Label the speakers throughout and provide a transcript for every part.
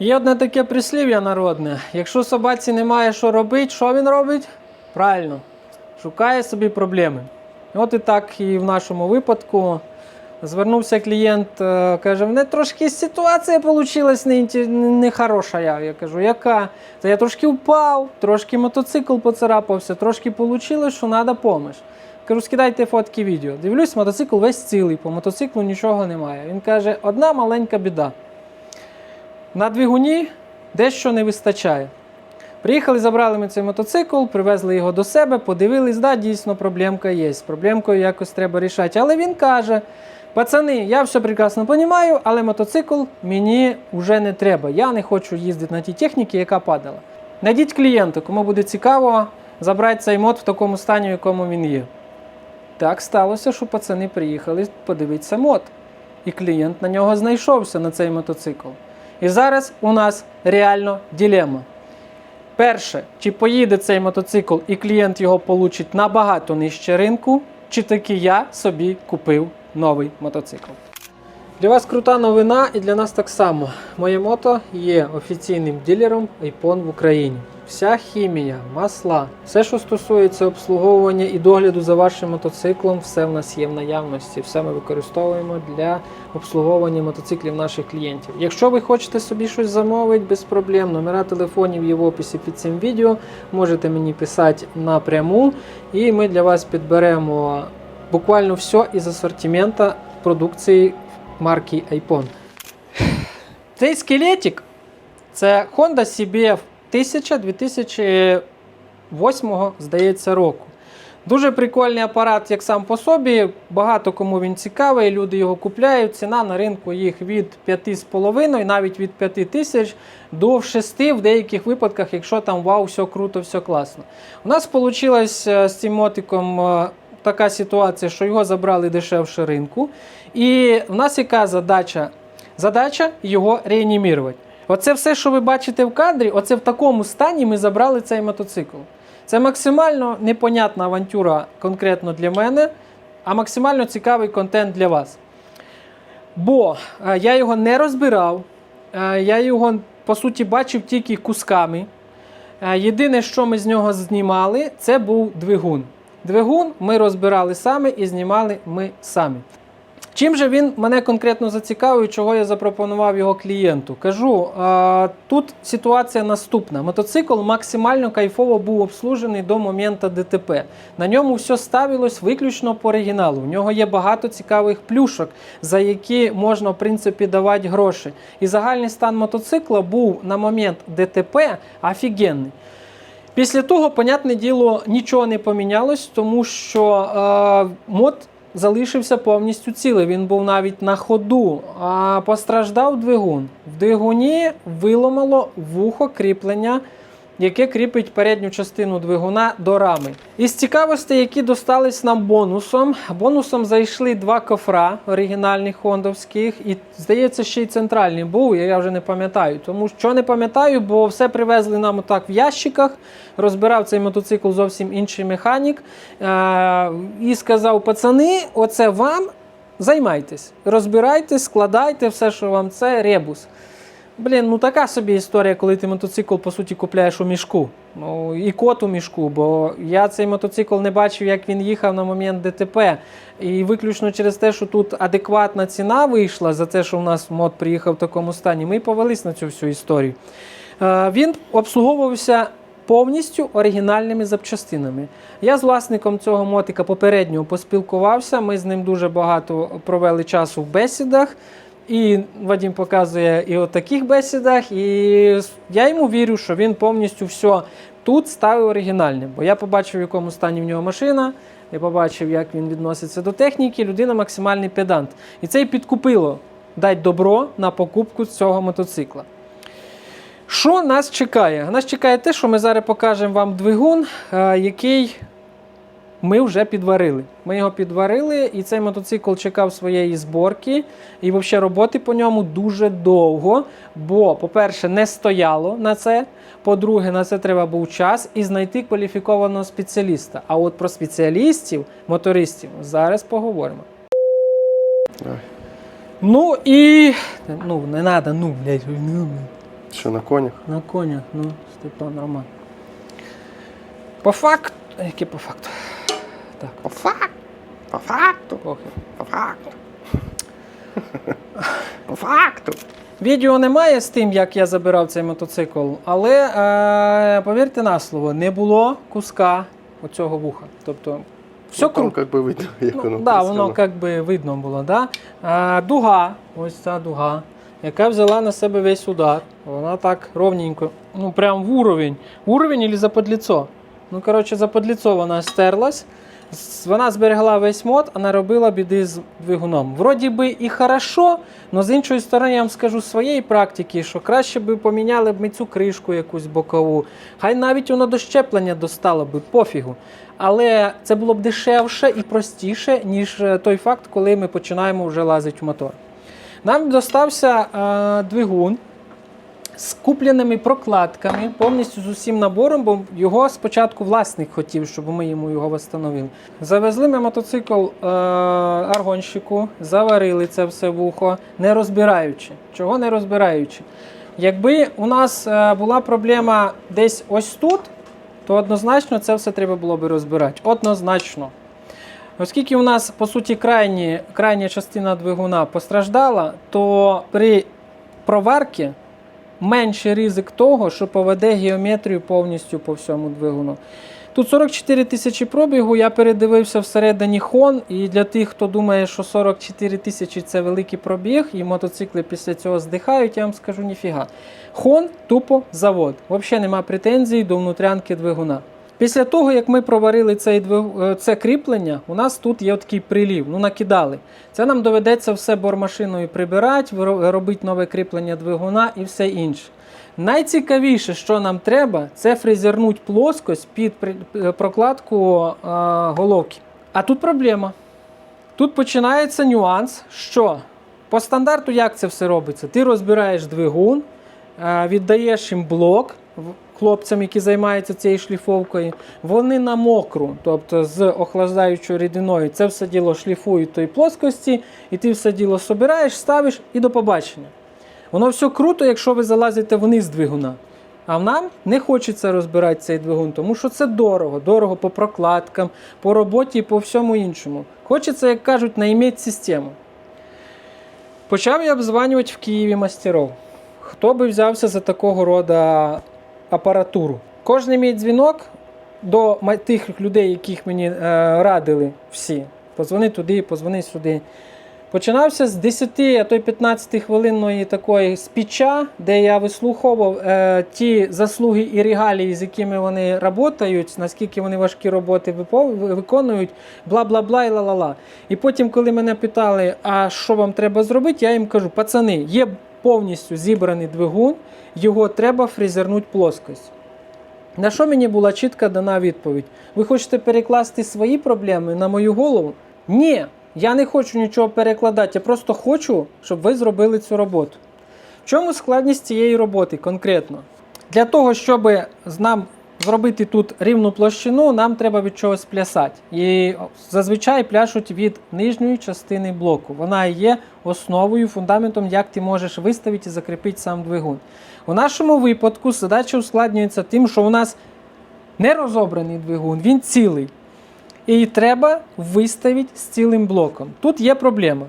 Speaker 1: Є одне таке прислів'я народне. Якщо собаці немає що робити, що він робить? Правильно, шукає собі проблеми. От і так і в нашому випадку. Звернувся клієнт, е, каже, в мене трошки ситуація вийшла нехороша. Я, я кажу, яка? Та я трошки впав, трошки мотоцикл поцарапався, трошки вийшло, що треба допомога. Кажу, скидайте фотки відео. Дивлюсь, мотоцикл весь цілий, по мотоциклу нічого немає. Він каже, одна маленька біда. На двигуні дещо не вистачає. Приїхали, забрали ми цей мотоцикл, привезли його до себе, подивились, да, дійсно проблемка є. З проблемкою якось треба рішати. Але він каже: пацани, я все прекрасно розумію, але мотоцикл мені вже не треба. Я не хочу їздити на тій техніці, яка падала. Найдіть клієнта, кому буде цікаво забрати цей мод в такому стані, в якому він є. Так сталося, що пацани приїхали подивитися мод. І клієнт на нього знайшовся на цей мотоцикл. І зараз у нас реально ділема. Перше, чи поїде цей мотоцикл і клієнт його получить набагато нижче ринку, чи таки я собі купив новий мотоцикл. Для вас крута новина і для нас так само. Моє мото є офіційним ділером iPhone в Україні. Вся хімія, масла, все, що стосується обслуговування і догляду за вашим мотоциклом, все в нас є в наявності. Все ми використовуємо для обслуговування мотоциклів наших клієнтів. Якщо ви хочете собі щось замовити, без проблем, номера телефонів є в описі під цим відео. Можете мені писати напряму, і ми для вас підберемо буквально все із асортимента продукції марки iPhone. Цей скелетик це Honda CBF 1000 2008, здається, року. Дуже прикольний апарат, як сам по собі. Багато кому він цікавий, люди його купляють. Ціна на ринку їх від 5,5, навіть від 5 тисяч до 6 в деяких випадках, якщо там вау, все круто, все класно. У нас вийшло з цим мотиком е, така ситуація, що його забрали дешевше ринку. І в нас яка задача? Задача його реанімірувати. Оце все, що ви бачите в кадрі, оце в такому стані ми забрали цей мотоцикл. Це максимально непонятна авантюра конкретно для мене, а максимально цікавий контент для вас. Бо е, я його не розбирав, е, я його, по суті, бачив тільки кусками. Е, Єдине, що ми з нього знімали, це був двигун. Двигун ми розбирали самі і знімали ми самі. Чим же він мене конкретно зацікавив, чого я запропонував його клієнту? Кажу, а, тут ситуація наступна. Мотоцикл максимально кайфово був обслужений до моменту ДТП. На ньому все ставилось виключно по оригіналу. В нього є багато цікавих плюшок, за які можна в принципі давати гроші. І загальний стан мотоцикла був на момент ДТП офігенний. Після того, понятне діло, нічого не помінялось, тому що е, мод залишився повністю цілий. Він був навіть на ходу, а постраждав двигун. В двигуні виломало вухо кріплення, яке кріпить передню частину двигуна до рами. Із цікавостей, які достались нам бонусом, бонусом зайшли два кофра оригінальних хондовських, і здається, ще й центральний був, я вже не пам'ятаю. Тому що не пам'ятаю, бо все привезли нам отак в ящиках. Розбирав цей мотоцикл зовсім інший механік. Е- і сказав: пацани, оце вам. Займайтесь, розбирайте, складайте все, що вам це ребус. Блін, ну така собі історія, коли ти мотоцикл по суті купляєш у мішку. Ну і кот у мішку, бо я цей мотоцикл не бачив, як він їхав на момент ДТП. І виключно через те, що тут адекватна ціна вийшла за те, що у нас мод приїхав в такому стані, ми повелись на цю всю історію. Е, він обслуговувався повністю оригінальними запчастинами. Я з власником цього мотика попередньо поспілкувався. Ми з ним дуже багато провели часу в бесідах. І Вадим показує і у таких бесідах, і я йому вірю, що він повністю все тут ставив оригінальне. Бо я побачив, в якому стані в нього машина, я побачив, як він відноситься до техніки. Людина максимальний педант. І це й підкупило дати добро на покупку цього мотоцикла. Що нас чекає? Нас чекає те, що ми зараз покажемо вам двигун, е, який ми вже підварили. Ми його підварили, і цей мотоцикл чекав своєї зборки. І взагалі роботи по ньому дуже довго. Бо, по-перше, не стояло на це. По-друге, на це треба був час і знайти кваліфікованого спеціаліста. А от про спеціалістів, мотористів, зараз поговоримо. Ну і. Ну, не треба, ну, блядь, ну.
Speaker 2: Що на конях?
Speaker 1: На конях, ну, Степан Роман. По факту. Яке по факту? Так,
Speaker 2: По факту. По факту.
Speaker 1: похер.
Speaker 2: По факту. По факту.
Speaker 1: Відео немає з тим, як я забирав цей мотоцикл, але е, повірте на слово, не було куска оцього вуха. Тобто, все
Speaker 2: Ну,
Speaker 1: круто.
Speaker 2: як би видно, як
Speaker 1: Ну,
Speaker 2: воно
Speaker 1: да, воно як би видно було. Да? А, дуга, ось ця дуга, яка взяла на себе весь удар. Вона так ровненько, ну прям в уровень. В уровень или за подліцо. Ну, коротше, за подліцо вона стерлась. Вона зберегла весь мод, а наробила біди з двигуном. Вроді би і хорошо, але з іншої сторони, я вам скажу з своєї практики, що краще би поміняли б ми цю кришку якусь бокову. Хай навіть воно до щеплення достало би, пофігу. Але це було б дешевше і простіше, ніж е, той факт, коли ми починаємо вже лазити в мотор. Нам достався е, двигун з купленими прокладками, повністю з усім набором, бо його спочатку власник хотів, щоб ми йому його встановили. Завезли ми мотоцикл е, аргонщику, заварили це все вухо, не розбираючи. Чого не розбираючи? Якби у нас е, була проблема десь ось тут, то однозначно це все треба було би розбирати. Однозначно. Оскільки у нас, по суті, крайні, крайня частина двигуна постраждала, то при проварці менший ризик того, що поведе геометрію повністю по всьому двигуну. Тут 44 тисячі пробігу, я передивився всередині хон, і для тих, хто думає, що 44 тисячі це великий пробіг, і мотоцикли після цього здихають, я вам скажу ніфіга. Хон тупо завод. Взагалі нема претензій до внутрянки двигуна. Після того, як ми проварили цей е, це кріплення, у нас тут є такий прилів, ну накидали. Це нам доведеться все бормашиною прибирати, робити нове кріплення двигуна і все інше. Найцікавіше, що нам треба, це фрезернути плоскость під е, прокладку е, головки. А тут проблема. Тут починається нюанс, що по стандарту як це все робиться? Ти розбираєш двигун, віддаєш їм блок хлопцям, які займаються цією шліфовкою. Вони на мокру, тобто з охлаждаючою рідиною, це все діло шліфують тої плоскості, і ти все діло собираєш, ставиш і до побачення. Воно все круто, якщо ви залазите вниз двигуна. А нам не хочеться розбирати цей двигун, тому що це дорого. Дорого по прокладкам, по роботі і по всьому іншому. Хочеться, як кажуть, наіметь систему. Почав я обзванювати в Києві мастеров. Хто би взявся за такого роду апаратуру? Кожний мій дзвінок до тих людей, яких мені е, радили всі. Позвони туди, позвони сюди. Починався з 10, а то й 15 хвилинної такої спіча, де я вислуховував е, ті заслуги і регалії, з якими вони працюють, наскільки вони важкі роботи виконують, бла бла бла і ла-ла-ла. І потім, коли мене питали, а що вам треба зробити, я їм кажу: пацани, є повністю зібраний двигун, його треба фрезернути плоскость. На що мені була чітка дана відповідь? Ви хочете перекласти свої проблеми на мою голову? Ні, я не хочу нічого перекладати, я просто хочу, щоб ви зробили цю роботу. В чому складність цієї роботи конкретно? Для того, щоб нам зробити тут рівну площину, нам треба від чогось плясати. І зазвичай пляшуть від нижньої частини блоку. Вона є основою, фундаментом, як ти можеш виставити і закріпити сам двигун. У нашому випадку задача ускладнюється тим, що у нас не розобраний двигун, він цілий. І треба виставити з цілим блоком. Тут є проблема.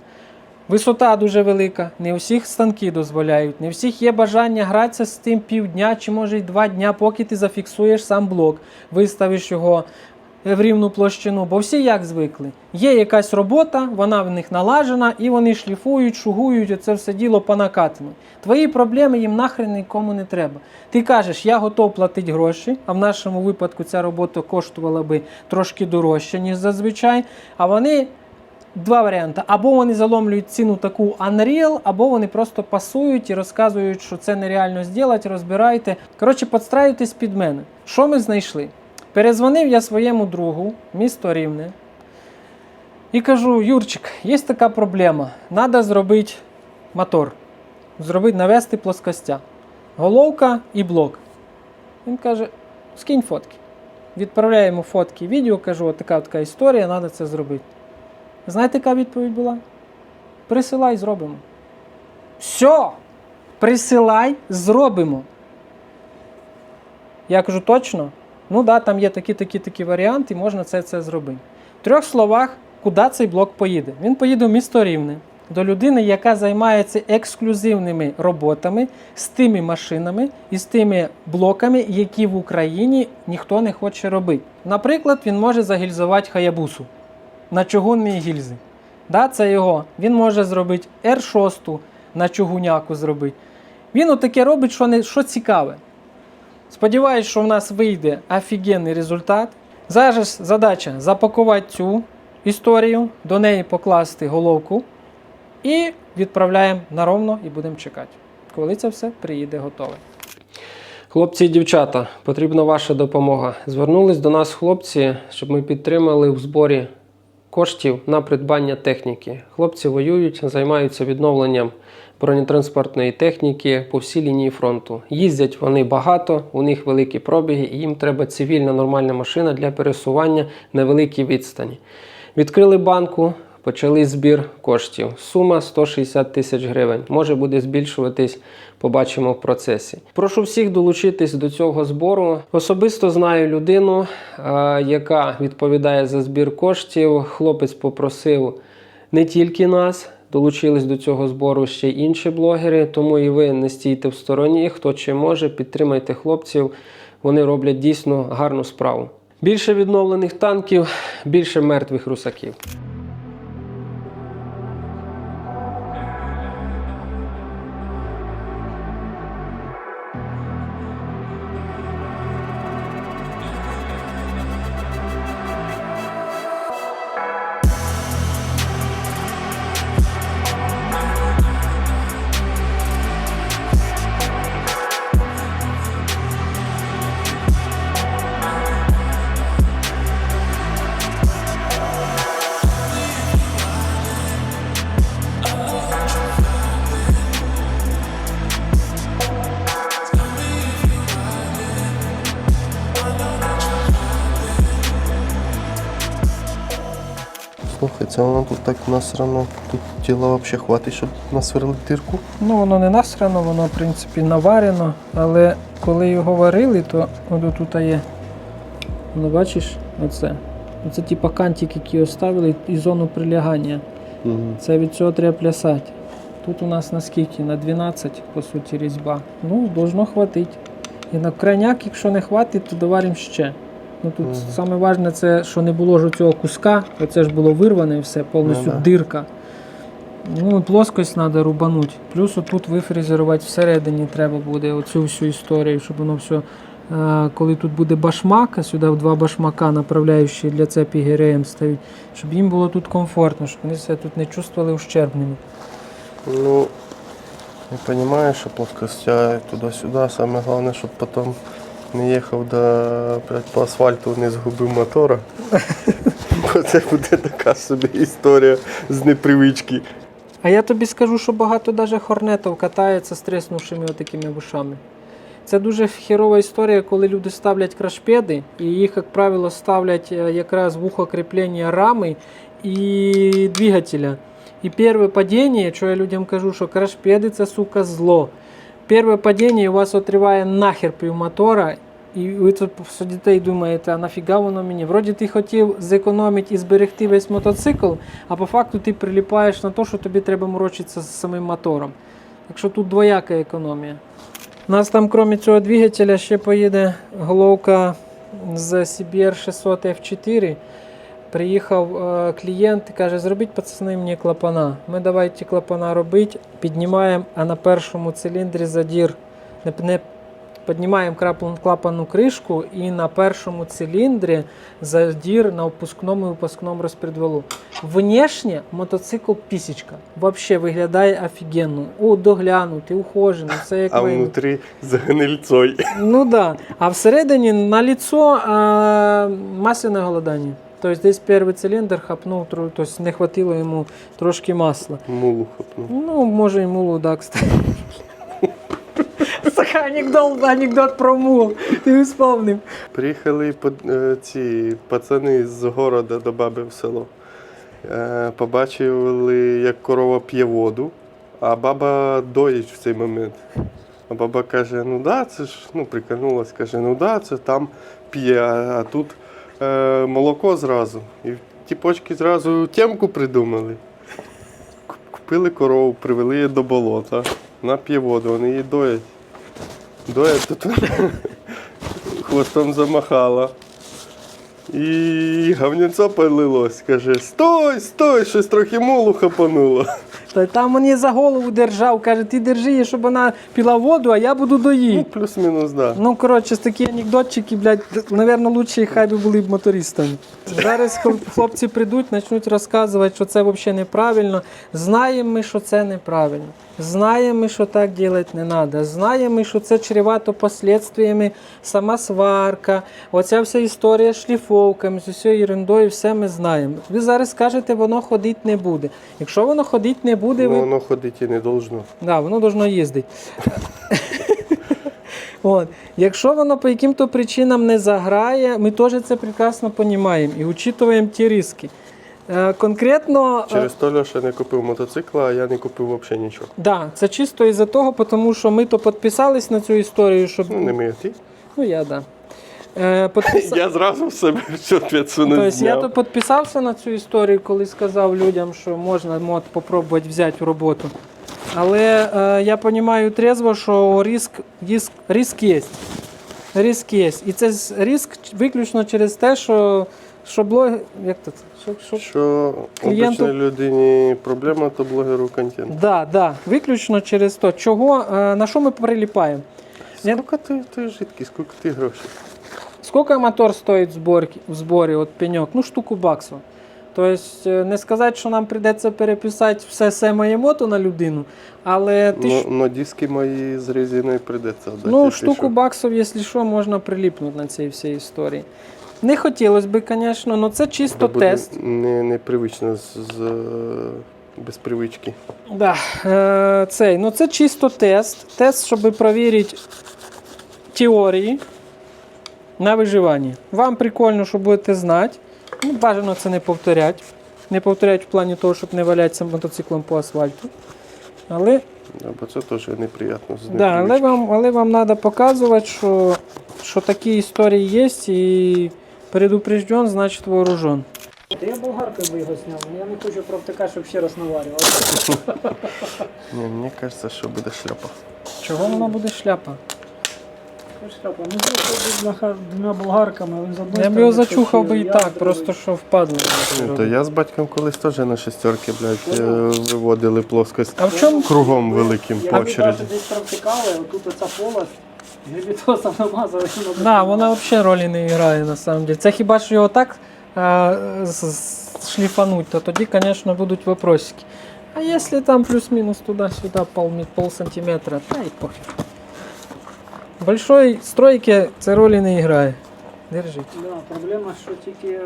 Speaker 1: Висота дуже велика, не усіх станки дозволяють, не всіх є бажання гратися з тим півдня чи може й два дня, поки ти зафіксуєш сам блок, виставиш його в рівну площину. Бо всі як звикли. Є якась робота, вона в них налажена, і вони шліфують, шугують, оце все діло по накатанню. Твої проблеми їм нахрен нікому не треба. Ти кажеш, я готов платити гроші, а в нашому випадку ця робота коштувала би трошки дорожче, ніж зазвичай. А вони два варіанти. Або вони заломлюють ціну таку Unreal, або вони просто пасують і розказують, що це нереально зробити, розбирайте. Коротше, підстраюйтесь під мене. Що ми знайшли? Перезвонив я своєму другу, місто Рівне, і кажу: Юрчик, є така проблема. Треба зробити мотор. Зробити, навести плоскостя. Головка і блок. Він каже: скинь фотки. Відправляємо фотки, відео, кажу, така така історія, треба це зробити. Знаєте, яка відповідь була? Присилай, зробимо. Все! Присилай, зробимо. Я кажу, точно? Ну да, там є такі, такі, такі варіанти, можна це, це зробити. В трьох словах, куди цей блок поїде? Він поїде в місто Рівне до людини, яка займається ексклюзивними роботами з тими машинами і з тими блоками, які в Україні ніхто не хоче робити. Наприклад, він може загільзувати хаябусу на чугунні гільзи. Да, це його. Він може зробити R6 на чугуняку зробити. Він отаке робить, що, не, що цікаве. Сподіваюсь, що в нас вийде офігенний результат. Зараз задача запакувати цю історію, до неї покласти головку і відправляємо на ровно і будемо чекати, коли це все приїде готове. Хлопці і дівчата, потрібна ваша допомога. Звернулись до нас хлопці, щоб ми підтримали в зборі коштів на придбання техніки. Хлопці воюють, займаються відновленням бронетранспортної техніки по всій лінії фронту. Їздять вони багато, у них великі пробіги, і їм треба цивільна нормальна машина для пересування на великій відстані. Відкрили банку, почали збір коштів. Сума 160 тисяч гривень. Може буде збільшуватись, побачимо в процесі. Прошу всіх долучитись до цього збору. Особисто знаю людину, яка відповідає за збір коштів. Хлопець попросив не тільки нас. Долучились до цього збору ще й інші блогери, тому і ви не стійте в стороні. Хто чи може, підтримайте хлопців. Вони роблять дійсно гарну справу. Більше відновлених танків, більше мертвих русаків.
Speaker 3: Це воно тут так насрано. Тут тіла взагалі хватить, щоб насверлити дирку.
Speaker 1: Ну, воно не насрано, воно, в принципі, наварено, але коли його варили, то от тут є. Ну, бачиш, оце. Оце типа кантик, який оставили, і зону прилягання.
Speaker 3: Угу.
Speaker 1: Це від цього треба плясати. Тут у нас на скільки? На 12, по суті, різьба. Ну, должно хватити. І на крайняк, якщо не хватить, то доваримо ще. Ну тут
Speaker 3: Мгм.
Speaker 1: саме важне це, що не було ж цього куска, оце ж було вирване все, повністю
Speaker 3: да.
Speaker 1: дирка. Ну, плоскость треба рубанути. Плюс отут вифрезерувати всередині треба буде оцю всю історію, щоб воно все. Коли тут буде башмак, а сюди два башмака направляючі для цепі ГРМ ставить, щоб їм було тут комфортно, щоб вони себе тут не чувствували ущербними.
Speaker 3: Ну, я розумію, що плоскостя туди-сюди. Саме головне, щоб потім не їхав до, по асфальту, не згубив мотора. Бо це буде така собі історія з непривички.
Speaker 1: А я тобі скажу, що багато даже хорнетів катається з треснувшими вушами. Це дуже херова історія, коли люди ставлять крашпеди, і їх, як правило, ставлять е, якраз в ухо рами і двигателя. І перше падіння, що я людям кажу, що крашпеди це сука зло. Перше падіння у вас отриває нахер півмотора, і ви тут сидите і думаєте, а нафіга воно мені? Вроді ти хотів зекономити і зберегти весь мотоцикл, а по факту ти приліпаєш на те, що тобі треба морочитися з самим мотором. Так що тут двояка економія. У нас там, крім цього двигателя, ще поїде головка з CBR 600 F4. Приїхав е, клієнт і каже, зробіть пацани мені клапана. Ми давай ті клапана робити, піднімаємо, а на першому циліндрі задір не, піднімаємо клапану кришку і на першому циліндрі задір на впускному і випускному розпредвалу. Внешне мотоцикл пісічка. Вообще виглядає офігенно. О, доглянутий, ухожений, все як
Speaker 3: А
Speaker 1: ви.
Speaker 3: внутрі з гнильцой.
Speaker 1: Ну да. А всередині на лицо а, масляне голодання. Тобто десь перший циліндр хапнув, тро- тобто не хватило йому трошки масла.
Speaker 3: Мулу хопнув.
Speaker 1: Ну, може, і мулу, да, кстати. Сука, анекдот, анекдот про мул. Ти вспомнив.
Speaker 3: Приїхали е, ці пацани з города до баби в село. Е, Побачили, як корова п'є воду, А баба доїть в цей момент. А баба каже: ну да, це ж ну, прикольнулась, каже, ну да, це там п'є, а, а тут е, молоко зразу. І ті почки зразу темку придумали. Купили корову, привели її до болота. Вона п'є воду, вони її доять. Доять, тут хвостом замахала. І говнецо полилось, каже: Стой, стой, щось трохи молу хапануло.
Speaker 1: Та там мені за голову держав, каже, ти держи її, щоб вона піла воду, а я буду
Speaker 3: Ну,
Speaker 1: доїти.
Speaker 3: плюс-мінус, да.
Speaker 1: Ну, коротше, такі анекдотчики, блядь, напевно, лучше хай би були б мотористами. Зараз хлопці прийдуть, почнуть розказувати, що це взагалі неправильно. Знаємо ми, що це неправильно. Знаємо ми, що так робити не треба. Знаємо ми, що це чревато послідствиями, сама сварка, оця вся історія з шліфовками, з усією ерундою, все ми знаємо. Ви зараз скажете, воно ходити не буде. Якщо воно ходити не буде,
Speaker 3: Ну, воно ходити і не должно.
Speaker 1: Да, воно должно їздити. От. Якщо воно по яким-то причинам не заграє, ми теж це прекрасно розуміємо і учитуємо ті риски. Е, Конкретно, е,
Speaker 3: Через то Льоша не купив мотоцикла, а я не купив взагалі нічого.
Speaker 1: да, це чисто із-за того, тому що ми то підписались на цю історію, щоб.
Speaker 3: Ну, не мій ти.
Speaker 1: Ну, я да. Е, підписа-
Speaker 3: Я зразу в себе всю відповідальність
Speaker 1: Тобто я
Speaker 3: зняв.
Speaker 1: то підписався на цю історію, коли сказав людям, що можна мод попробувати взяти в роботу. Але е, я розумію трезво, що риск, риск, риск є. Риск є. І це риск виключно через те, що, що блог... Як то це? Що, що...
Speaker 3: Що
Speaker 1: Клієнту-
Speaker 3: обичній людині проблема, то блогеру контент.
Speaker 1: Да, да, виключно через то. Чого, е, на що ми приліпаємо?
Speaker 3: Скільки ти, ти жидкий, скільки ти грошей?
Speaker 1: Скільки мотор стоїть в зборі, в зборі от пеньок? Ну, штуку баксів. Тобто, е, не сказати, що нам прийдеться переписати все, все моє мото на людину, але ти
Speaker 3: Ну,
Speaker 1: ж,
Speaker 3: но диски мої з резиною придеться дати.
Speaker 1: ну, штуку
Speaker 3: що.
Speaker 1: баксів, якщо що, можна приліпнути на цій всій історії. Не хотілося б, звісно, але це чисто
Speaker 3: Бо
Speaker 1: тест.
Speaker 3: Не, непривично з, з, без привички.
Speaker 1: Да, е, цей, ну це чисто тест. Тест, щоб перевірити теорії на виживання. Вам прикольно, що будете знати. Ну, бажано це не повторяти. Не повторяти в плані того, щоб не валятися мотоциклом по асфальту. Але,
Speaker 3: Да, бо це теж неприємно.
Speaker 1: да, але вам, але вам треба показувати, що, що такі історії є і предупрежден, значить вооружен.
Speaker 4: Та я болгаркою би його зняв, але я не хочу провтикати, щоб ще раз наварювати.
Speaker 3: Мені кажеться, що буде шляпа.
Speaker 1: Чого воно буде шляпа?
Speaker 4: Шляпа, ну це двома болгарками, він з одної
Speaker 1: Я б його зачухав би і
Speaker 4: я
Speaker 1: так, просто що впадло.
Speaker 3: Ну, то я з батьком колись теж на шестерки, блядь, е, виводили плоскость.
Speaker 1: А в чому
Speaker 3: Кругом великим
Speaker 4: Я
Speaker 3: по очереді.
Speaker 4: навіть десь провтикали, отут оця полость, гребітосом намазали.
Speaker 1: Да, вона взагалі ролі не грає на самом деле. Це хіба що його так е, з- з- шліфануть, то тоді, звісно, будуть вопросики. А якщо там плюс-мінус туди-сюди пол, пол сантиметра, та й пофіг. В большой стройці це ролі не грає. Держіть.
Speaker 4: Да, проблема, що тільки е,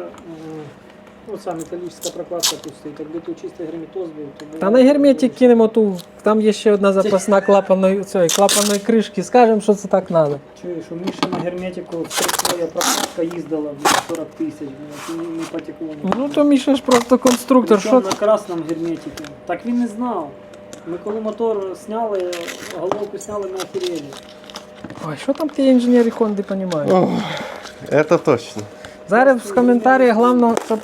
Speaker 4: оця металічна прокладка тут стоїть. Якби тут чистий герметоз був, то було
Speaker 1: Та на герметик кинемо ту, там є ще одна запасна клапаної, цієї, клапаної кришки. Скажемо, що це так треба.
Speaker 4: Чуєш, у Міші на герметику своя прокладка їздила блін, 40 тисяч, блін, і не потекло.
Speaker 1: Ну то Міша ж просто конструктор.
Speaker 4: Причому
Speaker 1: Що
Speaker 4: на красному герметику. Так він не знав. Ми коли мотор сняли, головку сняли на охерели.
Speaker 1: Ой, що там ті інженери Хонди розуміють?
Speaker 3: О, Це точно.
Speaker 1: Зараз в коментарях головне, щоб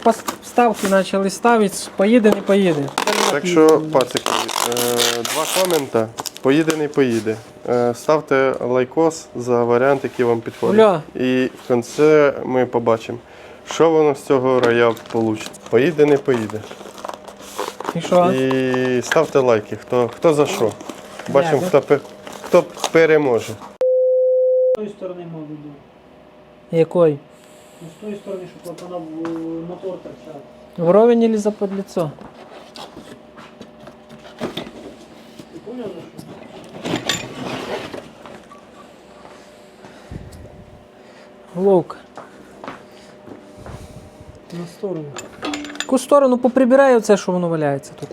Speaker 1: ставки почали ставити, поїде, не поїде.
Speaker 3: Так що, пацики, е, два комента. Поїде, не поїде. Е, Ставте лайкос за варіант, який вам підходить.
Speaker 1: Уля.
Speaker 3: І в кінці ми побачимо, що воно з цього рая вийде. Поїде, не поїде.
Speaker 1: І що?
Speaker 3: І ставте лайки, хто, хто за що. Бачимо, хто, хто переможе.
Speaker 4: Тої сторони мав віду.
Speaker 1: Який?
Speaker 4: Ну, з тої сторони, щоб в мотор торчав.
Speaker 1: Вровень или за подлицо?
Speaker 4: Ти поняв, за що?
Speaker 1: Ловко.
Speaker 4: На сторону.
Speaker 1: Яку сторону поприбираю оце, що воно валяється тут.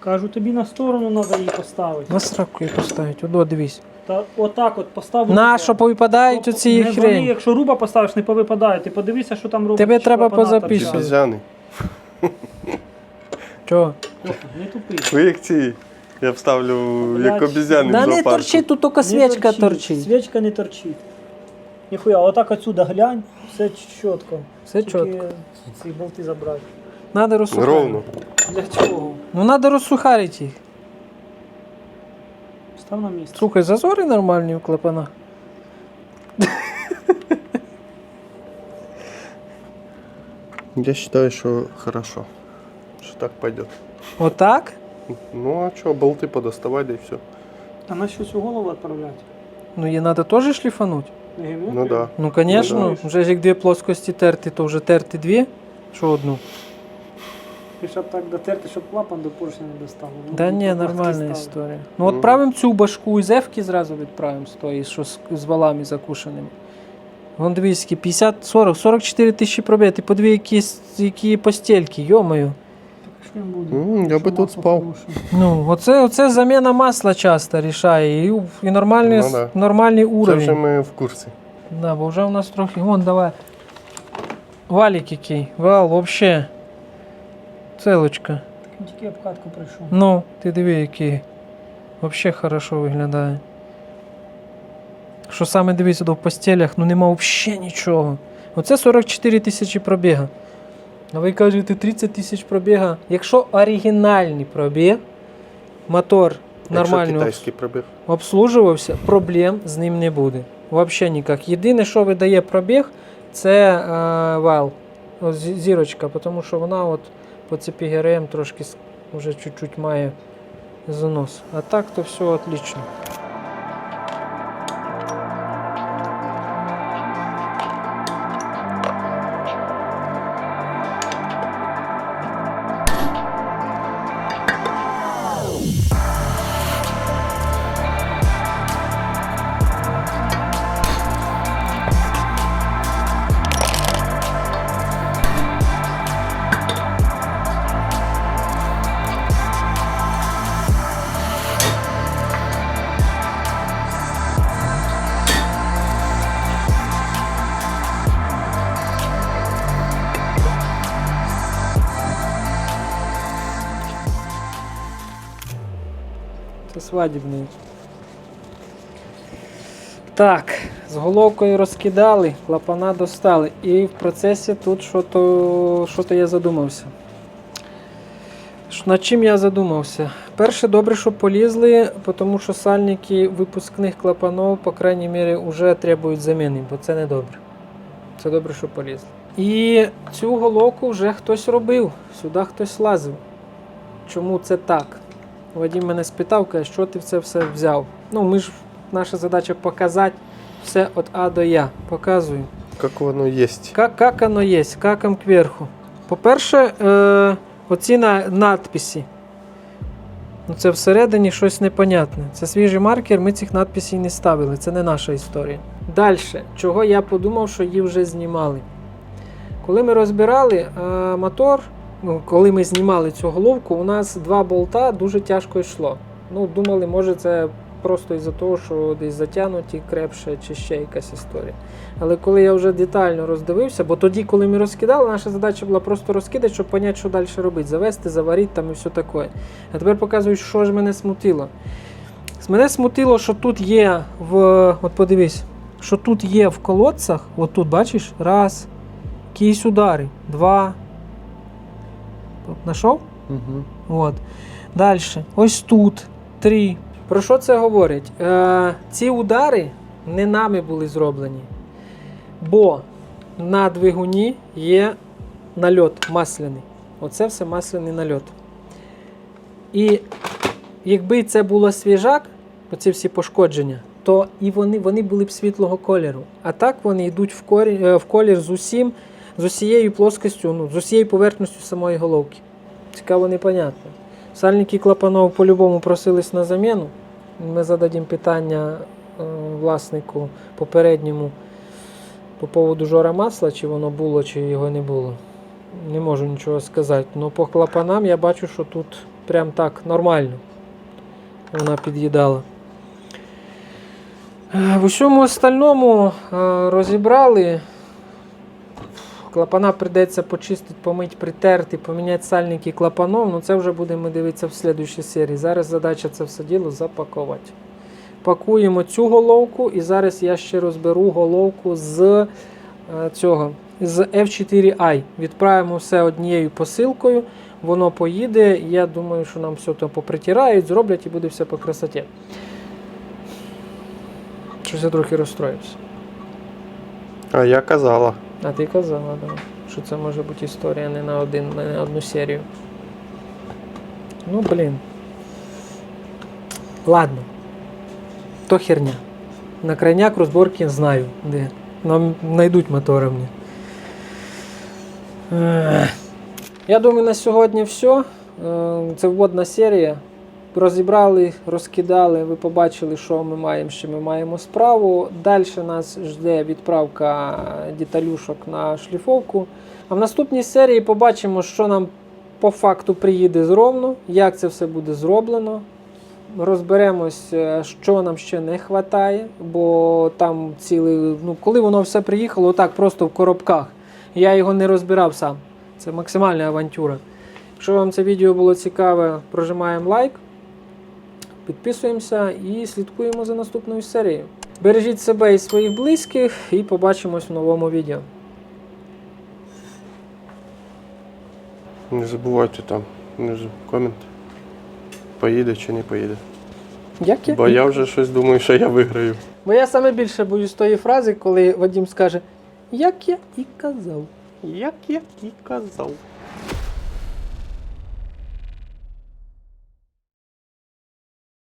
Speaker 4: Кажу, тобі на сторону треба її поставити.
Speaker 1: На сраку її поставити, одо дивись.
Speaker 4: Та отак от постав.
Speaker 1: На, що повипадають
Speaker 4: Щоб
Speaker 1: оці
Speaker 4: не
Speaker 1: хрень.
Speaker 4: Вони, якщо руба поставиш, не повипадає. Ти подивися, що там робить.
Speaker 1: Тебе треба
Speaker 4: торчать.
Speaker 3: Бізяни.
Speaker 1: Чого?
Speaker 4: Не тупи.
Speaker 3: Ви як ці Я вставлю
Speaker 4: Блядь.
Speaker 3: як обізяни
Speaker 1: Да не торчить, тут тільки свічка торчить.
Speaker 4: Свічка не торчить. Ніхуя, отак отсюда глянь, все чітко.
Speaker 1: Все чітко.
Speaker 4: Ці болти забрати.
Speaker 1: Надо розсухарити.
Speaker 3: Ровно.
Speaker 4: Для чого?
Speaker 1: Ну надо розсухарити їх.
Speaker 4: Став на місце.
Speaker 1: Слухай, зазори нормальні в клапанах.
Speaker 3: Я считаю, что хорошо. Что так пойдет.
Speaker 1: Отак?
Speaker 3: Ну а что, болты подоставать, да и все.
Speaker 4: А на що цю голову відправляти?
Speaker 1: Ну її треба теж шліфанути.
Speaker 3: Ну да.
Speaker 1: Ну, звісно,
Speaker 3: Ну,
Speaker 1: вже ж як дві плоскості терти, то вже терти дві. Що одну?
Speaker 4: І щоб так дотерти, щоб клапан до поршня не достав. Ну,
Speaker 1: Да ні, нормальна історія. Ну,
Speaker 3: Ну.
Speaker 1: відправимо цю башку із Евки зразу відправимо з тої, що з, з валами закушеними. Вон дивись, які 50, 40, 44 тисячі пробіг. Ти подиві, які, с- які постельки, йомаю.
Speaker 3: М, я би тут спав.
Speaker 1: Ну, оце, оце заміна масла часто рішає. І, і нормальний,
Speaker 3: Ну, да.
Speaker 1: нормальний
Speaker 3: Це
Speaker 1: уровень.
Speaker 3: вже ми в курсі.
Speaker 1: Да, бо вже у нас трохи. Вон, давай. Валік який. Вал, вообще. Целочка.
Speaker 4: Тільки обкатку пройшов.
Speaker 1: Ну, ти диви, який. Вообще хорошо виглядає. Що саме дивися до в постелях, ну нема взагалі нічого. Оце 44 тисячі пробіга. А ви кажете 30 тисяч пробіга. Якщо оригінальний пробіг, мотор нормально
Speaker 3: пробіг.
Speaker 1: обслужувався, проблем з ним не буде. Взагалі ніяк. Єдине, що видає пробіг, це е, вал, зірочка, тому що вона от по цепі ГРМ трошки вже чуть-чуть має занос. А так то все отлично. Це свадібний. Так, з головкою розкидали, клапана достали. І в процесі тут що-то, що-то я задумався. Над чим я задумався? Перше, добре, що полізли, тому що сальники випускних клапанов, по крайній мірі, вже требують заміни, бо це не добре. Це добре, що полізли. І цю головку вже хтось робив, сюди хтось лазив. Чому це так? Вадим мене спитав, каже, що ти це все взяв. Ну, ми ж, наша задача показати все від А до Я. Показую.
Speaker 3: Як воно є.
Speaker 1: Как, как оно є, как им кверху. По-перше, е, оці на, надписи. Ну, це всередині щось непонятне. Це свіжий маркер, ми цих надписів не ставили, це не наша історія. Далі, чого я подумав, що її вже знімали. Коли ми розбирали е, мотор, коли ми знімали цю головку, у нас два болта дуже тяжко йшло. Ну, думали, може це просто із-за того, що десь затягнуті крепше чи ще якась історія. Але коли я вже детально роздивився, бо тоді, коли ми розкидали, наша задача була просто розкидати, щоб зрозуміти, що далі робити. Завести, заварити там і все таке. А тепер показую, що ж мене смутило. Мене смутило, що тут є в. От подивись, що тут є в колодцях, от тут бачиш, раз, якісь удари, два. Знайшов?
Speaker 3: Угу.
Speaker 1: От. Далі. Ось тут. Три. Про що це говорить? Е, ці удари не нами були зроблені. Бо на двигуні є нальот масляний. Оце все масляний нальот. І якби це було свіжак, оці всі пошкодження, то і вони, вони були б світлого кольору. А так вони йдуть в, корі, е, в колір з усім, з усією плоскостю, ну, з усією поверхністю самої головки. Цікаво, непонятно. Сальники клапанов по-любому просились на заміну. Ми зададим питання е, власнику попередньому по поводу жора масла, чи воно було, чи його не було. Не можу нічого сказати. Ну по клапанам я бачу, що тут прям так нормально. Вона під'їдала. Е, В усьому остальному е, розібрали. Клапана прийдеться почистити, помити, притерти, поміняти сальники клапанов. Ну це вже будемо дивитися в слідчій серії. Зараз задача це все діло запакувати. Пакуємо цю головку, і зараз я ще розберу головку з е, цього з F4i. Відправимо все однією посилкою. Воно поїде. Я думаю, що нам все то попритирають, зроблять і буде все по красоті. Щось я трохи розстроївся.
Speaker 3: А я казала.
Speaker 1: А ти казала, да, що це може бути історія не на, один, не на одну серію. Ну, блін. Ладно. То херня. На крайняк розборки знаю, де. Нам знайдуть мотори мені. Я думаю, на сьогодні все. Це вводна серія. Розібрали, розкидали, ви побачили, що ми маємо, що ми маємо справу. Далі нас жде відправка деталюшок на шліфовку. А в наступній серії побачимо, що нам по факту приїде зроблено, як це все буде зроблено. Розберемось, е, що нам ще не вистачає, бо там цілий, ну коли воно все приїхало, так просто в коробках. Я його не розбирав сам. Це максимальна авантюра. Якщо вам це відео було цікаве, прожимаємо лайк, підписуємося і слідкуємо за наступною серією. Бережіть себе і своїх близьких, і побачимось в новому відео.
Speaker 3: Не забувайте там внизу комент. Поїде чи не поїде.
Speaker 1: Як я?
Speaker 3: Бо я вже щось думаю, що я виграю.
Speaker 1: Бо я саме більше боюсь тої фрази, коли Вадим скаже, як я і казав.
Speaker 3: Як я і казав.